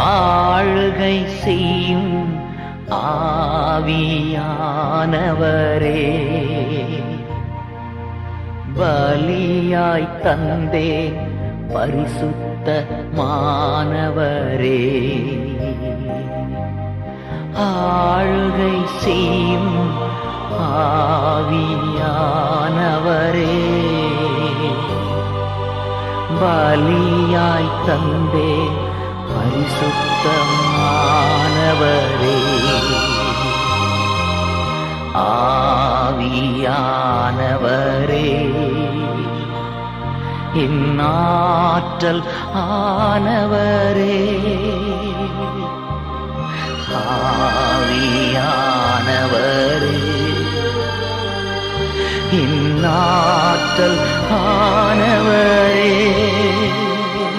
ஆளுகை செய்யும் ஆவியானவரே. பலியாய் தந்தே பரிசுத்த மாணவரே ஆழ்கை செய்யும் ஆவியானவரே. பலியாய் தந்தே பரிசுத்தமானவரே. ஆவியானவரே. இந்நாற்றல் ஆனவரே. ஆவியானவரே. இந்நாற்றல் ஆ